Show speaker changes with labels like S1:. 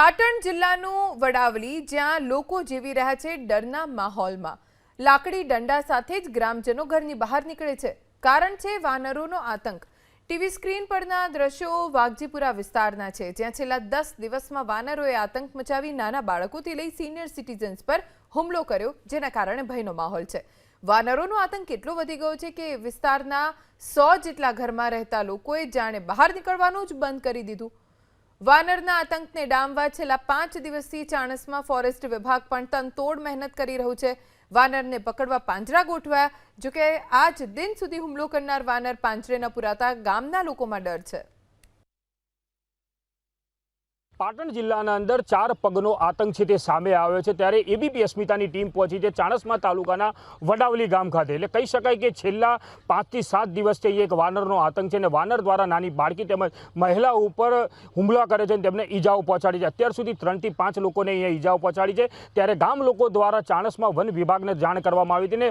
S1: પાટણ જિલ્લાનું વડાવલી, જ્યાં લોકો જીવી રહ્યા છે ડરના માહોલમાં. લાકડી દંડા સાથે જ ગ્રામજનો ઘરની બહાર નીકળે છે. કારણ છે વાનરોનો આતંક. ટીવી સ્ક્રીન પરના દ્રશ્યો વાઘજીપુરા વિસ્તારના છે, જ્યાં છેલ્લા દસ દિવસમાં વાનરોએ આતંક મચાવી નાના બાળકોથી લઈ સિનિયર સિટીઝન્સ પર હુમલો કર્યો, જેના કારણે ભયનો માહોલ છે. વાનરોનો આતંક એટલો વધી ગયો છે કે વિસ્તારના સો જેટલા ઘરમાં રહેતા લોકોએ જાણે બહાર નીકળવાનું જ બંધ કરી દીધું. વાનરના આતંકને ડામવા છેલ્લા પાંચ દિવસથી ચાણસમાં ફોરેસ્ટ વિભાગ પણ તનતોડ મહેનત કરી રહ્યું છે. વાનરને પકડવા પાંજરા ગોઠવાયા, જોકે આજ દિન સુધી હુમલો કરનાર વાનર પાંજરે ન પુરાતા ગામના લોકોમાં ડર છે.
S2: પાટણ જિલ્લાના અંદર ચાર પગનો આતંક છે તે સામે આવ્યો છે. ત્યારે એબીપી અસ્મિતાની ટીમ પહોંચી છે ચાણસ્મા તાલુકાના વડાવલી ગામ ખાતે. એટલે કહી શકાય કે છેલ્લા પાંચથી સાત દિવસથી એક વાનરનો આતંક છે અને વાનર દ્વારા નાની બાળકી તેમજ મહિલા ઉપર હુમલા કરે છે અને તેમને ઈજાઓ પહોંચાડી છે. અત્યાર સુધી ત્રણથી પાંચ લોકોને અહીંયા ઈજાઓ પહોંચાડી છે. ત્યારે ગામ લોકો દ્વારા ચાણસમાં વન વિભાગને જાણ કરવામાં આવી હતી